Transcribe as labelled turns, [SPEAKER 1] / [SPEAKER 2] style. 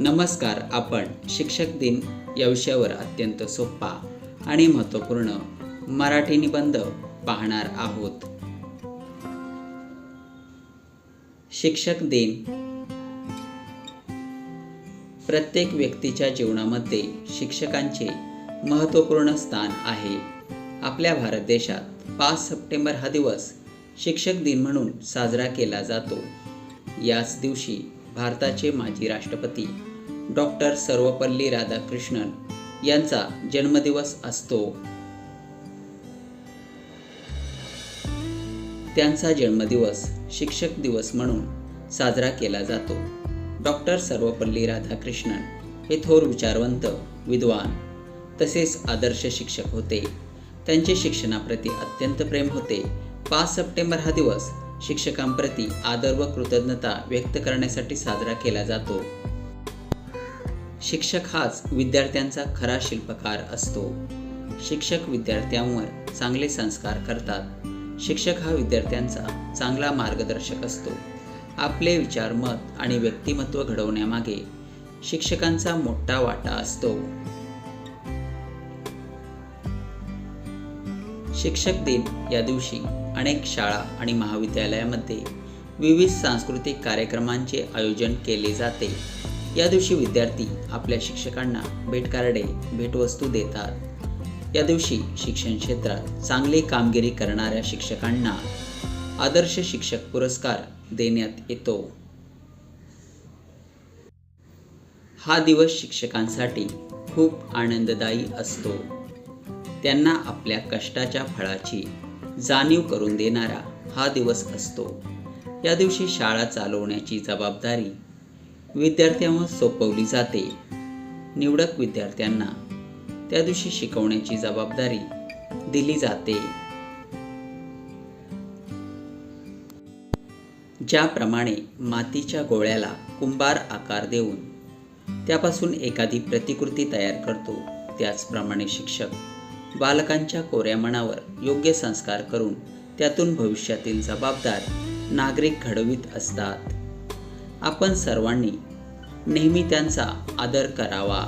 [SPEAKER 1] नमस्कार आपण शिक्षक दिन या विषयावर अत्यंत सोपा आणि महत्त्वपूर्ण मराठी निबंध पाहणार आहोत. शिक्षक दिन. प्रत्येक व्यक्तीच्या जीवनामध्ये शिक्षकांचे महत्त्वपूर्ण स्थान आहे. आपल्या भारत देशात पाच सप्टेंबर हा दिवस शिक्षक दिन म्हणून साजरा केला जातो. याच दिवशी भारताचे माजी राष्ट्रपती डॉक्टर सर्वपल्ली राधाकृष्णन यांचा जन्मदिवस असतो. त्यांचा जन्मदिवस शिक्षक दिवस म्हणून साजरा केला जातो. डॉक्टर सर्वपल्ली राधाकृष्णन हे थोर विचारवंत विद्वान तसेच आदर्श शिक्षक होते. त्यांचे शिक्षणाप्रती अत्यंत प्रेम होते. पाच सप्टेंबर हा दिवस शिक्षकांप्रती आदर व कृतज्ञता व्यक्त करण्यासाठी साजरा केला जातो. शिक्षक हाच विद्यार्थ्यांचा खरा शिल्पकार असतो. शिक्षक विद्यार्थ्यांवर चांगले संस्कार करतात. शिक्षक हा विद्यार्थ्यांचा चांगला मार्गदर्शक असतो. आपले विचार मत आणि व्यक्तिमत्व घडवण्यामागे शिक्षकांचा मोठा वाटा असतो. शिक्षक दिन या दिवशी अनेक शाळा आणि महाविद्यालयामध्ये विविध सांस्कृतिक कार्यक्रमांचे आयोजन केले जाते. या दिवशी विद्यार्थी आपल्या शिक्षकांना भेटकार्डे भेटवस्तू देतात. या दिवशी शिक्षण क्षेत्रात चांगली कामगिरी करणाऱ्या शिक्षकांना आदर्श शिक्षक पुरस्कार देण्यात येतो. हा दिवस शिक्षकांसाठी खूप आनंददायी असतो. त्यांना आपल्या कष्टाच्या फळाची जाणीव करून देणारा हा दिवस असतो. या दिवशी शाळा चालवण्याची जबाबदारी विद्यार्थ्यांवर सोपवली जाते. निवडक विद्यार्थ्यांना त्या दिवशी शिकवण्याची जबाबदारी दिली जाते. ज्याप्रमाणे मातीच्या गोळ्याला कुंभार आकार देऊन त्यापासून एखादी प्रतिकृती तयार करतो त्याचप्रमाणे शिक्षक बालकांच्या कोऱ्या मनावर योग्य संस्कार करून त्यातून भविष्यातील जबाबदार नागरिक घडवित असतात. आपण सर्वांनी नेहमी त्यांचा आदर करावा.